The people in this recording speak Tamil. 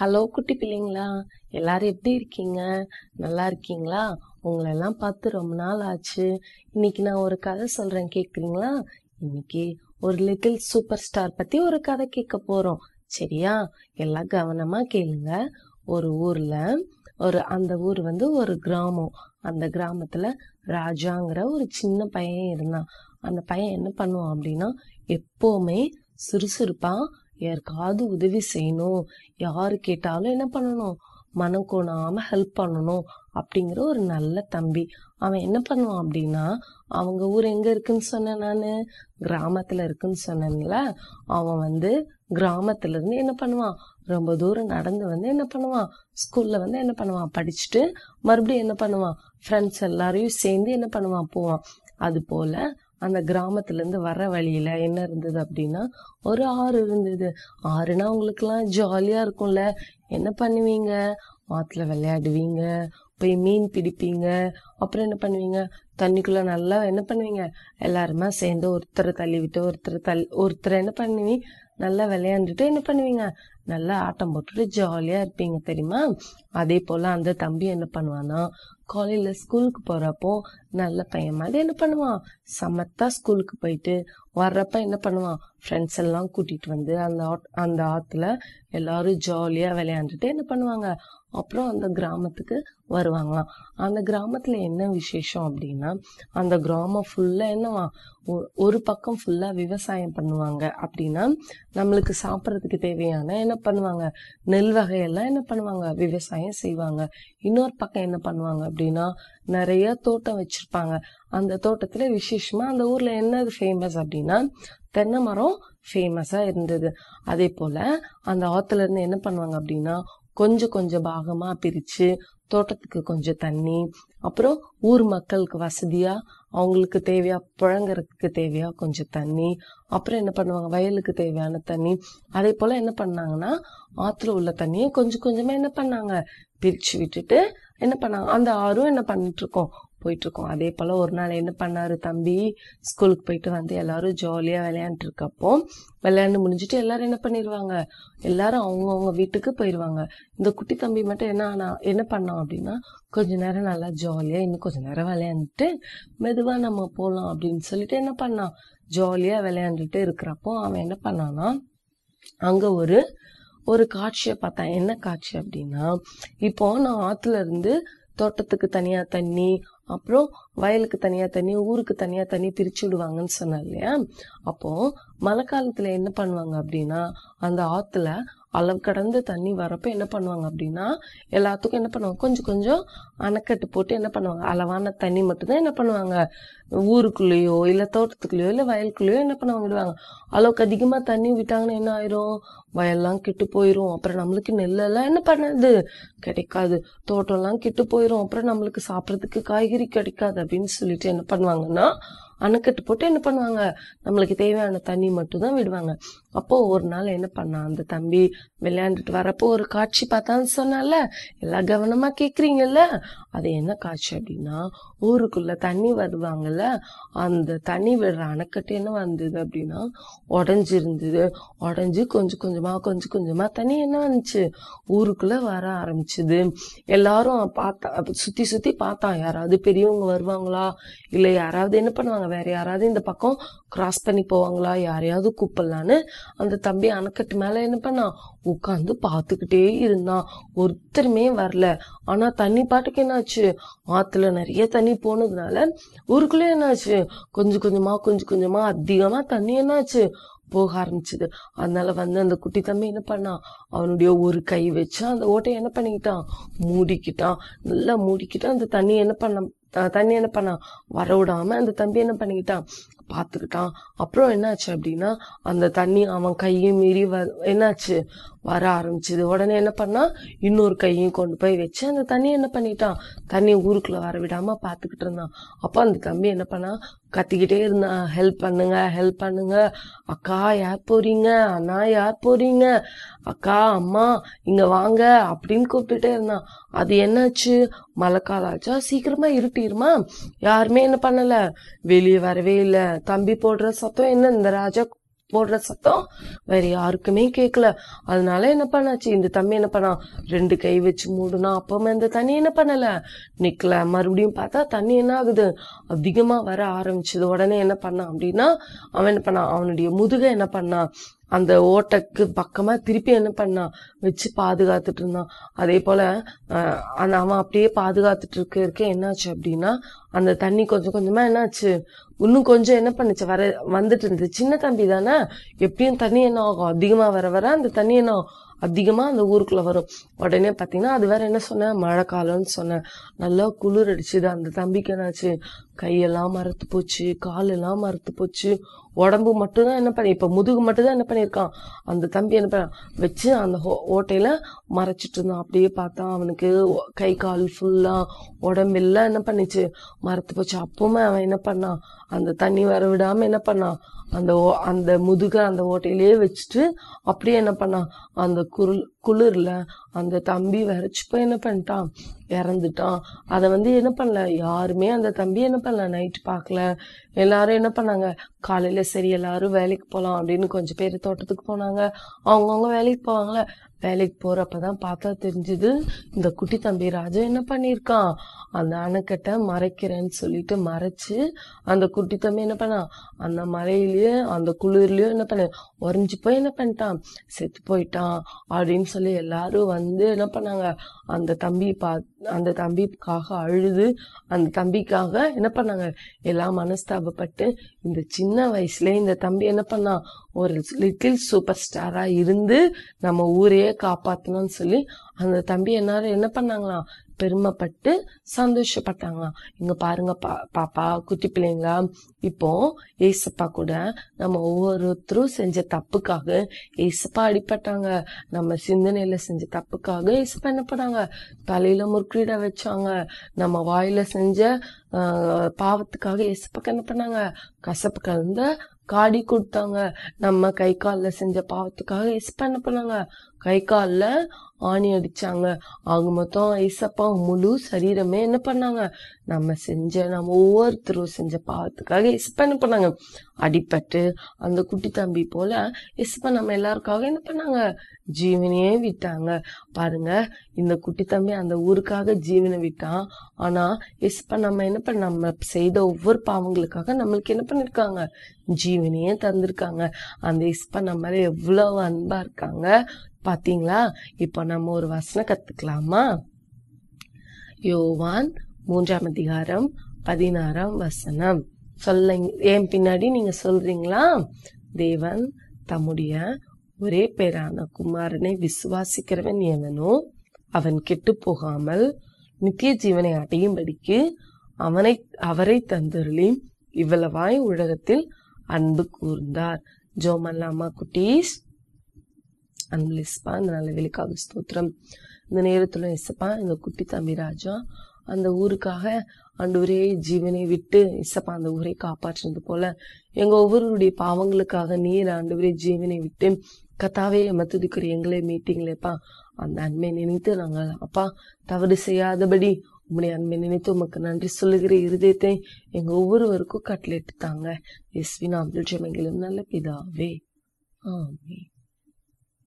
ஹலோ குட்டி பிள்ளைங்களா? எல்லாரும் எப்படி இருக்கீங்க? நல்லா இருக்கீங்களா? உங்களெல்லாம் பார்த்து ரொம்ப நாள் ஆச்சு. இன்னைக்கு நான் ஒரு கதை சொல்றேன் கேக்குறீங்களா? இன்னைக்கு ஒரு லிட்டில் சூப்பர் ஸ்டார் பத்தி ஒரு கதை கேட்க போறோம். சரியா? எல்லாம் கவனமா கேளுங்க. ஒரு ஊர்ல ஒரு அந்த ஊர் வந்து ஒரு கிராமம். அந்த கிராமத்துல ராஜாங்கிற ஒரு சின்ன பையன் இருந்தான். அந்த பையன் என்ன பண்ணுவான் அப்படின்னா எப்போவுமே சுறுசுறுப்பாக யாருக்காவது உதவி செய்யணும். யார் கேட்டாலும் என்ன பண்ணணும்? மனம் கோணாம ஹெல்ப் பண்ணணும் அப்படிங்கிற ஒரு நல்ல தம்பி. அவன் என்ன பண்ணுவான் அப்படின்னா அவங்க ஊர் எங்க இருக்குன்னு சொன்னேன் நான். கிராமத்துல இருக்குன்னு சொன்னேன்ல. அவன் வந்து கிராமத்துல இருந்து என்ன பண்ணுவான்? ரொம்ப தூரம் நடந்து வந்து என்ன பண்ணுவான்? ஸ்கூல்ல வந்து என்ன பண்ணுவான்? படிச்சுட்டு மறுபடியும் என்ன பண்ணுவான்? ஃப்ரெண்ட்ஸ் எல்லாரையும் சேர்ந்து என்ன பண்ணுவான்? போவான். அது போல அந்த கிராமத்துலேருந்து வர வழியில் என்ன இருந்தது அப்படின்னா ஒரு ஆறு இருந்தது. ஆறுனா உங்களுக்குலாம் ஜாலியாக இருக்கும்ல. என்ன பண்ணுவீங்க? ஆற்றுல விளையாடுவீங்க போய் மீன் பிடிப்பீங்க அப்புறம் என்ன பண்ணுவீங்க? தண்ணிக்குள்ளே நல்லா என்ன பண்ணுவீங்க? எல்லாருமா சேர்ந்து ஒருத்தரை தள்ளி விட்டு ஒருத்தரை தள்ளி ஒருத்தரை என்ன பண்ணுவீங்க நல்லா விளையாண்டுட்டு என்ன பண்ணுவீங்க? நல்லா ஆட்டம் போட்டுட்டு ஜாலியா இருப்பீங்க தெரியுமா? அதே போல அந்த தம்பி என்ன பண்ணுவானா காலையில ஸ்கூலுக்கு போறப்போ நல்ல பையன் மாதிரி என்ன பண்ணுவான்? சமத்தா ஸ்கூலுக்கு போயிட்டு வர்றப்ப என்ன பண்ணுவான்? ஃப்ரெண்ட்ஸ் எல்லாம் கூட்டிட்டு வந்து அந்த ஆட்- அந்த ஆத்துல எல்லாரும் ஜாலியா விளையாண்டுட்டு என்ன பண்ணுவாங்க? அப்புறம் அந்த கிராமத்துக்கு வருவாங்களாம். அந்த கிராமத்துல என்ன விசேஷம் அப்படின்னா அந்த கிராமம் ஃபுல்லா என்னவா ஒ- ஒரு பக்கம் ஃபுல்லா விவசாயம் பண்ணுவாங்க அப்படின்னா நம்மளுக்கு சாப்பிட்றதுக்கு தேவையான என்ன பண்ணுவாங்க? நெல் வகையெல்லாம் என்ன பண்ணுவாங்க? விவசாயம் செய்வாங்க. இன்னொரு பக்கம் என்ன பண்ணுவாங்க அப்படின்னா நிறைய தோட்டம் வச்சிருப்பாங்க. அந்த தோட்டத்துல விசேஷமா அந்த ஊர்ல என்னது ஃபேமஸ் அப்படின்னா தென்னை மரம் ஃபேமஸா இருந்தது. அதே போல அந்த ஆத்துல இருந்து என்ன பண்ணுவாங்க அப்படின்னா கொஞ்சம் கொஞ்சம் பாகமா பிரிச்சு தோட்டத்துக்கு கொஞ்சம் தண்ணி அப்புறம் ஊர் மக்களுக்கு வசதியா அவங்களுக்கு தேவையா புழங்குறதுக்கு தேவையா கொஞ்சம் தண்ணி அப்புறம் என்ன பண்ணுவாங்க வயலுக்கு தேவையான தண்ணி அதே போல என்ன பண்ணாங்கன்னா ஆத்துல உள்ள தண்ணியை கொஞ்சம் கொஞ்சமா என்ன பண்ணாங்க பிரிச்சு விட்டுட்டு என்ன பண்ணாங்க அந்த ஆறும் என்ன பண்ணிட்டு இருக்கோம் போயிட்டுருக்கோம். அதே போல் ஒரு நாள் என்ன பண்ணாரு தம்பி? ஸ்கூலுக்கு போயிட்டு வந்து எல்லாரும் ஜாலியாக விளையாண்டுருக்கப்போ விளையாண்டு முடிஞ்சுட்டு எல்லாரும் என்ன பண்ணிடுவாங்க எல்லாரும் அவங்கவுங்க வீட்டுக்கு போயிடுவாங்க இந்த குட்டி தம்பி மட்டும் என்ன ஆனா என்ன பண்ணான் அப்படின்னா கொஞ்ச நேரம் நல்லா ஜாலியாக இன்னும் கொஞ்ச நேரம் விளையாண்டுட்டு மெதுவாக நம்ம போகலாம் அப்படின்னு சொல்லிட்டு என்ன பண்ணான்? ஜாலியாக விளையாண்டுட்டு இருக்கிறப்போ அவன் என்ன பண்ணானா அங்கே ஒரு ஒரு காட்சியை பார்த்தேன். என்ன காட்சி அப்படின்னா இப்போ நான் ஆற்றுல இருந்து தோட்டத்துக்கு தனியாக தண்ணி அப்புறம் வயலுக்கு தனியாக தண்ணி ஊருக்கு தனியாக தண்ணி பிரிச்சு விடுவாங்கன்னு சொன்னார் இல்லையா? அப்போது மழை காலத்தில் என்ன பண்ணுவாங்க அப்படின்னா அந்த ஆற்றுல அளவு கடந்து தண்ணி வரப்போ என்ன பண்ணுவாங்க அப்படின்னா எல்லாத்துக்கும் என்ன பண்ணுவாங்க? கொஞ்சம் கொஞ்சம் அணைக்கட்டு போட்டு என்ன பண்ணுவாங்க? அளவான தண்ணி மட்டும்தான் என்ன பண்ணுவாங்க? ஊருக்குள்ளேயோ இல்லை தோட்டத்துக்குள்ளேயோ இல்லை வயலுக்குள்ளேயோ என்ன பண்ணுவாங்க? விடுவாங்க. அளவுக்கு அதிகமாக தண்ணி விட்டாங்கன்னா என்ன ஆயிரும்? வயல்லாம் கெட்டு போயிடும் அப்புறம் நம்மளுக்கு நெல்லெல்லாம் என்ன பண்ணது? கிடைக்காது. தோட்டம்லாம் கெட்டு போயிடும் அப்புறம் நம்மளுக்கு சாப்பிட்றதுக்கு காய்கறி கிடைக்காது அப்படின்னு சொல்லிட்டு என்ன பண்ணுவாங்கன்னா அணைக்கட்டு போட்டு என்ன பண்ணுவாங்க? நம்மளுக்கு தேவையான தண்ணி மட்டும் தான் விடுவாங்க. அப்போ ஒரு நாள் என்ன பண்ணான் அந்த தம்பி விளையாண்டுட்டு வரப்போ ஒரு காட்சி பார்த்தான்னு சொன்னால எல்லாம் கவனமா கேக்குறீங்கல்ல? அது என்ன காட்சி அப்படின்னா ஊருக்குள்ள தண்ணி வருவாங்கல்ல அந்த தண்ணி விடுற அணைக்கட்டு என்ன வந்தது அப்படின்னா உடஞ்சிருந்தது. உடஞ்சி கொஞ்சம் கொஞ்சமா கொஞ்சம் கொஞ்சமா தண்ணி என்ன வந்துச்சு? ஊருக்குள்ள வர ஆரம்பிச்சுது. எல்லாரும் பார்த்தா சுற்றி சுத்தி சுத்தி பார்த்தான் யாராவது பெரியவங்க வருவாங்களா? இல்ல யாராவது என்ன பண்ணுவாங்க? வேற யாராவது இந்த பக்கம் கிராஸ் பண்ணி போவாங்களா? யாரையாவது கூப்பிடலான்னு அந்த தம்பி அணைக்கட்டு மேல என்ன பண்ணான் உட்காந்து பார்த்துக்கிட்டே இருந்தான். ஒருத்தருமே வரல. ஆனா தண்ணி பாட்டுக்கு என்னாச்சு? ஆத்துல நிறைய தண்ணி போனதுனால ஊருக்குள்ளே என்னாச்சு? கொஞ்சம் கொஞ்சமா கொஞ்சம் கொஞ்சமா அதிகமா தண்ணி என்னாச்சு? போக ஆரம்பிச்சது. அதனால வந்து அந்த குட்டி தம்பி என்ன பண்ணான் அவனுடைய ஒரு கை வச்சு அந்த ஓட்டையை என்ன பண்ணிக்கிட்டான்? மூடிக்கிட்டான். நல்லா மூடிக்கிட்டான் அந்த தண்ணி என்ன பண்ண தண்ணி என்ன பண்ணான் வர விடாம அந்த தம்பி என்ன பண்ணிக்கிட்டான்? பார்த்துக்கிட்டான். அப்புறம் என்னாச்சு அப்படின்னா அந்த தண்ணி அவன் கையும் மீறி வ என்னாச்சு? வர ஆரம்பிச்சது. உடனே என்ன பண்ணா இன்னொரு கையும் கொண்டு போய் வச்சு அந்த தண்ணி என்ன பண்ணிட்டான்? தண்ணி ஊருக்குள்ள வர விடாம பார்த்துக்கிட்டு இருந்தான். அப்போ அந்த தம்பி என்ன பண்ணா கத்திக்கிட்டே இருந்தான் ஹெல்ப் பண்ணுங்க ஹெல்ப் பண்ணுங்க. அக்கா யார் போறீங்க? அண்ணா யார் போறீங்க? அக்கா அம்மா இங்க வாங்க அப்படின்னு கூப்பிட்டுட்டே இருந்தான். அது என்னாச்சு? மழை காலம் ஆச்சா சீக்கிரமா இருட்டிருமா? யாருமே என்ன பண்ணல. வெளியே வரவே இல்லை. தம்பி போடுற சத்தம் என்ன? இந்த ராஜா போடுற சத்தம்? வேற யாருக்குமே கேட்கல அதனால என்ன பண்ணாச்சு? இந்த தம்பி என்ன பண்ணா? ரெண்டு கை வச்சு மூடுனா அப்பவுமே இந்த தண்ணி என்ன பண்ணல? நிக்கல. மறுபடியும் பார்த்தா தண்ணி என்ன ஆகுது? அதிகமா வர ஆரம்பிச்சது. உடனே என்ன பண்ணான் அப்படின்னா அவன் என்ன பண்ணான் அவனுடைய முதுகை என்ன பண்ணான் அந்த ஓட்டைக்கு பக்கமா திருப்பி என்ன பண்ணான் வச்சு பாதுகாத்துட்டு இருந்தான். அதே போல அந்த அவன் அப்படியே பாதுகாத்துட்டு இருக்க இருக்க என்னாச்சு அப்படின்னா அந்த தண்ணி கொஞ்சம் கொஞ்சமா என்னாச்சு? இன்னும் கொஞ்சம் என்ன பண்ணுச்சு? வர வந்துட்டு இருந்துச்சு சின்ன தம்பி தானே? எப்படியும் தண்ணி என்ன ஆகும்? அதிகமா வர வர அந்த தண்ணி என்ன அதிகமாக அந்த ஊருக்குள்ள வரும். உடனே பார்த்தீங்கன்னா அது வேற என்ன சொன்னேன் மழை காலம்னு சொன்னேன் நல்லா குளிர் அடிச்சுது. அந்த தம்பிக்கு என்னாச்சு? கையெல்லாம் மரத்து போச்சு. காலெல்லாம் மறுத்து போச்சு. உடம்பு மட்டும்தான் என்ன பண்ணி இப்ப முதுகு மட்டும்தான் என்ன பண்ணியிருக்கான். அந்த தம்பி என்ன பண்ண வச்சு அந்த ஹோ- ஓட்டையில மறைச்சிட்டு இருந்தான். அப்படியே பார்த்தா அவனுக்கு கை கால் ஃபுல்லா உடம்பெல்லாம் என்ன பண்ணிச்சு? மரத்து போச்சு. அப்பவுமே அவன் என்ன பண்ணான்? அந்த தண்ணி வர விடாம என்ன பண்ணான்? அந்த ஓ- அந்த முதுக அந்த ஓட்டையிலேயே வச்சுட்டு அப்படியே என்ன பண்ணான் அந்த குரு குளிர்ல அந்த தம்பி விரைச்சு போய் என்ன பண்ணிட்டான்? இறந்துட்டான். அதை வந்து என்ன பண்ணல? யாருமே அந்த தம்பி என்ன பண்ணல? நைட்டு பார்க்கல. எல்லாரும் என்ன பண்ணாங்க? காலையில சரி எல்லாரும் வேலைக்கு போகலாம் அப்படின்னு கொஞ்சம் பேர் தோட்டத்துக்கு போனாங்க. அவங்கவுங்க வேலைக்கு போவாங்களே. வேலைக்கு போறப்பதான் பார்த்தா தெரிஞ்சது இந்த குட்டி தம்பி ராஜா என்ன பண்ணியிருக்கான்? அந்த அணைக்கட்டை மறைக்கிறேன்னு சொல்லிட்டு மறைச்சு அந்த குட்டி தம்பி என்ன பண்ணான் அந்த மலையிலயே அந்த குளிர்லயோ என்ன பண்ண உறைஞ்சு போய் என்ன பண்ணிட்டான்? செத்து போயிட்டான் அப்படின்னு சொல்லி எல்லாரும் வந்து என்ன பண்ணாங்க அந்த தம்பி பார்த்து அந்த தம்பிக்காக அழுது அந்த தம்பிக்காக என்ன பண்ணாங்க? எல்லாம் மனஸ்தாபப்பட்டு இந்த சின்ன வயசுல இந்த தம்பி என்ன பண்ணான் ஒரு லிட்டில் சூப்பர் ஸ்டாரா இருந்து நம்ம ஊரையே காப்பாத்தணும்னு சொல்லி அந்த தம்பி எல்லாரும் என்ன பண்ணாங்களாம்? பெருமைப்பட்டு சந்தோஷப்பட்டாங்களாம். இங்க பாருங்க பா பாப்பா குட்டி பிள்ளைங்களா? இப்போ ஏசப்பா கூட நம்ம ஒவ்வொருத்தரும் செஞ்ச தப்புக்காக ஏசப்பா அடிப்பட்டாங்க நம்ம சிந்தனையில செஞ்ச தப்புக்காக ஏசப்பா என்ன பண்ணாங்க? தலையில முறுக்கீட வச்சாங்க. நம்ம வாயில செஞ்ச பாவத்துக்காக ஏசப்பாக்கு என்ன பண்ணாங்க? கசப்பு கலந்த காடி கொடுத்தாங்க. நம்ம கை காலில் செஞ்ச பாவத்துக்காக ஏசப்பா என்ன பண்ணாங்க? கை காலில் ஆணி அடிச்சாங்க. ஆக மொத்தம் இசப்பா முழு சரீரமே என்ன பண்ணாங்க? நம்ம செஞ்ச நம்ம ஒவ்வொருத்தரும் செஞ்ச பாவத்துக்காக ஏசப்பா என்ன பண்ணாங்க? அடிப்பட்டு அந்த குட்டி தம்பி போல ஏசப்பா நம்ம எல்லாருக்காக என்ன பண்ணாங்க? ஜீவனையே விட்டாங்க. பாருங்க இந்த குட்டி தம்பி அந்த ஊருக்காக ஜீவனை விட்டான். ஆனா ஏசப்பா நம்ம என்ன இப்போ நம்ம செய்த ஒவ்வொரு பாவங்களுக்காக நம்மளுக்கு என்ன பண்ணிருக்காங்க? ஜீவனையே தந்திருக்காங்க. அந்த இஸ்பா நம்ம எவ்வளோ எவ்வளவு அன்பா இருக்காங்க. பாத்தீங்களா? இப்போ நம்ம ஒரு வசனம் கத்துக்கலாமா? யோவான் மூன்றாம் அதிகாரம் பதினாறாம் வசனம். சொல்ல ஏன் பின்னாடி நீங்க சொல்றீங்களா? தேவன் தம்முடைய ஒரே பேரான குமாரனை விசுவாசிக்கிறவன் எவனோ அவன் கெட்டு போகாமல் நித்திய ஜீவனை அடையும்படிக்கு அவனை அவரை தந்தருளி இவ்வளவாய் உலகத்தில் அன்பு கூர்ந்தார். ஜோமல்லாமா குட்டீஸ். அன்புலிஸ்பா அந்த இந்த நல்ல வேலைக்காக ஸ்தோத்திரம். இந்த நேரத்துல இசப்பா இந்த குட்டி தம்பி ராஜா அந்த ஊருக்காக ஆண்டவரே ஜீவனை விட்டு இசப்பா அந்த ஊரை காப்பாற்றினது போல எங்க ஒவ்வொருடைய பாவங்களுக்காக நீர் ஆண்டவரே ஜீவனை விட்டு கத்தாவே மத்துதிக்கிற எங்களை மீட்டிங்களேப்பா. அந்த அன்பை நினைத்து நாங்கள் அப்பா தவறு செய்யாதபடி உம்முடைய அன்பை நினைத்து உமக்கு நன்றி சொல்லுகிற இருதயத்தை எங்க ஒவ்வொருவருக்கும் கட்லெட்டு தாங்க எஸ்வி நாம் நல்ல பிதாவே. ஆமே